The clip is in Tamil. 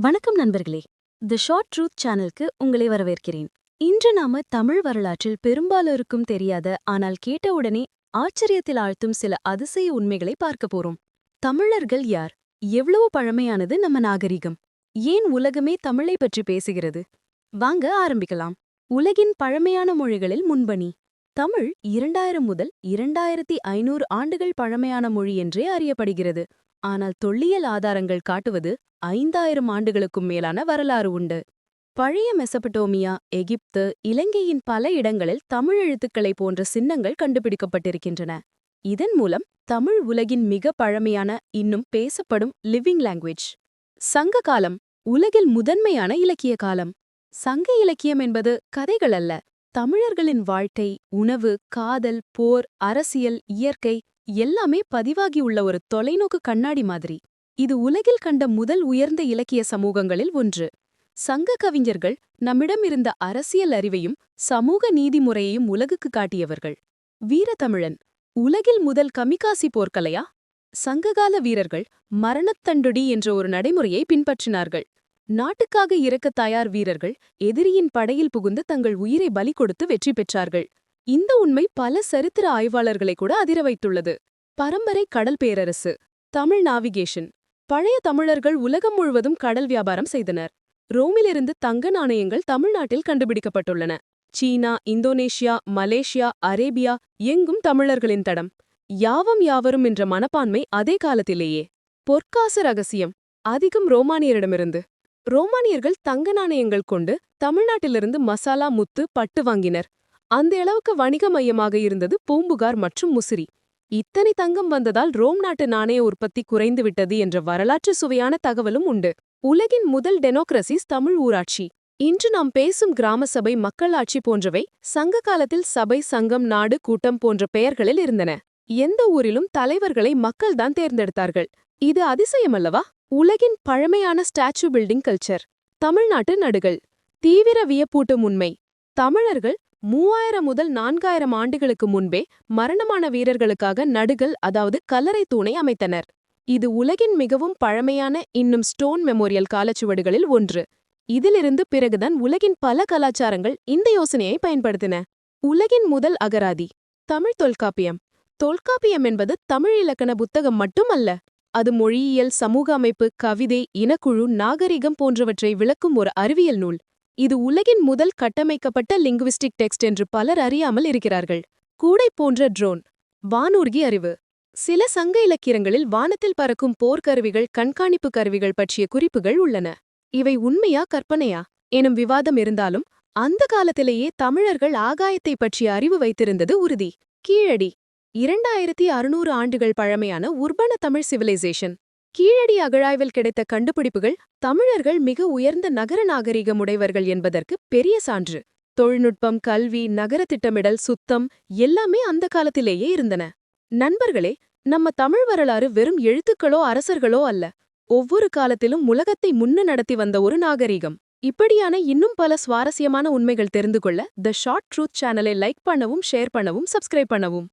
வணக்கம் நண்பர்களே. தி ஷார்ட் ட்ரூத் சேனலுக்கு உங்களை வரவேற்கிறேன். இன்று நாம தமிழ் வரலாற்றில் பெரும்பாலோருக்கும் தெரியாத ஆனால் கேட்டவுடனே ஆச்சரியத்தில் ஆழ்த்தும் சில அதிசய உண்மைகளை பார்க்க போறோம். தமிழர்கள் யார்? எவ்வளவு பழமையானது நம்ம நாகரிகம்? ஏன் உலகமே தமிழை பற்றி பேசுகிறது? வாங்க ஆரம்பிக்கலாம். உலகின் பழமையான மொழிகளில் முன்பணி. தமிழ் இரண்டாயிரம் முதல் இரண்டாயிரத்தி ஐநூறு ஆண்டுகள் பழமையான மொழி என்றே அறியப்படுகிறது. ஆனால் தொல்லியல் ஆதாரங்கள் காட்டுவது ஐந்தாயிரம் ஆண்டுகளுக்கும் மேலான வரலாறு உண்டு. பழைய மெசபடோமியா எகிப்து இலங்கையின் பல இடங்களில் தமிழ் எழுத்துக்களை போன்ற சின்னங்கள் கண்டுபிடிக்கப்பட்டிருக்கின்றன. இதன் மூலம் தமிழ் உலகின் மிக பழமையான இன்னும் பேசப்படும் லிவிங் லாங்குவேஜ். சங்க காலம் உலகில் முதன்மையான இலக்கிய காலம். சங்க இலக்கியம் என்பது கதைகள் அல்ல. தமிழர்களின் வாழ்க்கை உணவு காதல் போர் அரசியல் இயற்கை எல்லாமே பதிவாகியுள்ள ஒரு தொலைநோக்கு கண்ணாடி மாதிரி. இது உலகில் கண்ட முதல் உயர்ந்த இலக்கிய சமூகங்களில் ஒன்று. சங்க கவிஞர்கள் நம்மிடமிருந்த அரசியல் அறிவையும் சமூக நீதிமுறையையும் உலகுக்கு காட்டியவர்கள். வீரதமிழன் உலகில் முதல் கமிகாசி போர்க்கலையா? சங்ககால வீரர்கள் மரணத்தண்டுடி என்ற ஒரு நடைமுறையை பின்பற்றினார்கள். நாட்டுக்காக இறக்க தயார் வீரர்கள் எதிரியின் படையில் புகுந்து தங்கள் உயிரை பலி கொடுத்து வெற்றி பெற்றார்கள். இந்த உண்மை பல சரித்திர ஆய்வாளர்களை கூட அதிர வைத்துள்ளது. பரம்பரை கடல் பேரரசு தமிழ் நாவிகேஷன். பழைய தமிழர்கள் உலகம் முழுவதும் கடல் வியாபாரம் செய்தனர். ரோமிலிருந்து தங்க நாணயங்கள் தமிழ்நாட்டில் கண்டுபிடிக்கப்பட்டுள்ளன. சீனா இந்தோனேஷியா மலேசியா அரேபியா எங்கும் தமிழர்களின் தடம். யாவம் யாவரும் என்ற மனப்பான்மை அதே காலத்திலேயே. பொற்காசு ரகசியம் அதிகம் ரோமானியரிடமிருந்து. ரோமானியர்கள் தங்க நாணயங்கள் கொண்டு தமிழ்நாட்டிலிருந்து மசாலா முத்து பட்டு வாங்கினர். அந்த அளவுக்கு வணிக மையமாக இருந்தது பூம்புகார் மற்றும் முசிறி. இத்தனை தங்கம் வந்ததால் ரோம் நாட்டு நாணய உற்பத்தி குறைந்துவிட்டது என்ற வரலாற்று சுவையான தகவலும் உண்டு. உலகின் முதல் டெமோக்ரசிஸ் தமிழ் ஊராட்சி. இன்று நாம் பேசும் கிராம சபை மக்களாட்சி போன்றவை சங்க காலத்தில் சபை சங்கம் நாடு கூட்டம் போன்ற பெயர்களில் இருந்தன. எந்த ஊரிலும் தலைவர்களை மக்கள்தான் தேர்ந்தெடுத்தார்கள். இது அதிசயமல்லவா? உலகின் பழமையான ஸ்டாச்சு பில்டிங் கல்ச்சர். தமிழ்நாட்டு நடுகள். தீவிர வியப்பூட்டும் உண்மை. தமிழர்கள் மூவாயிரம் முதல் நான்காயிரம் ஆண்டுகளுக்கு முன்பே மரணமான வீரர்களுக்காக நடுகள் அதாவது கல்லறை தூணை அமைத்தனர். இது உலகின் மிகவும் பழமையான இன்னும் ஸ்டோன் மெமோரியல் காலச்சுவடுகளில் ஒன்று. இதிலிருந்து பிறகுதான் உலகின் பல கலாச்சாரங்கள் இந்த யோசனையை பயன்படுத்தின. உலகின் முதல் அகராதி தமிழ் தொல்காப்பியம். தொல்காப்பியம் என்பது தமிழ் இலக்கண புத்தகம் மட்டும் அல்ல அது மொழியியல் சமூக அமைப்பு கவிதை இனக்குழு நாகரிகம் போன்றவற்றை விளக்கும் ஒரு அறிவியல் நூல். இது உலகின் முதல் கட்டமைக்கப்பட்ட லிங்குவிஸ்டிக் டெக்ஸ்ட் என்று பலர் அறியாமல் இருக்கிறார்கள். கூடை போன்ற ட்ரோன் வானூர்கி அறிவு. சில சங்க இலக்கியங்களில் வானத்தில் பறக்கும் போர்க்கருவிகள் கண்காணிப்பு கருவிகள் பற்றிய குறிப்புகள் உள்ளன. இவை உண்மையா கற்பனையா? எனும் விவாதம் இருந்தாலும் அந்த காலத்திலேயே தமிழர்கள் ஆகாயத்தை பற்றிய அறிவு வைத்திருந்தது உறுதி. கீழடி இரண்டாயிரத்தி அறுநூறு ஆண்டுகள் பழமையான உர்பன தமிழ் சிவிலைசேஷன். கீழடி அகழாய்வில் கிடைத்த கண்டுபிடிப்புகள் தமிழர்கள் மிக உயர்ந்த நகர நாகரிகம் உடையவர்கள் என்பதற்கு பெரிய சான்று. தொழில்நுட்பம் கல்வி நகர திட்டமிடல் சுத்தம் எல்லாமே அந்த காலத்திலேயே இருந்தன. நண்பர்களே நம்ம தமிழ் வரலாறு வெறும் எழுத்துக்களோ அரசர்களோ அல்ல. ஒவ்வொரு காலத்திலும் உலகத்தை முன்ன நடத்தி வந்த ஒரு நாகரிகம். இப்படியான இன்னும் பல சுவாரஸ்யமான உண்மைகள் தெரிந்து கொள்ள த ஷார்ட் ட்ரூத் சேனலை லைக் பண்ணவும் ஷேர் பண்ணவும் சப்ஸ்கிரைப் பண்ணவும்.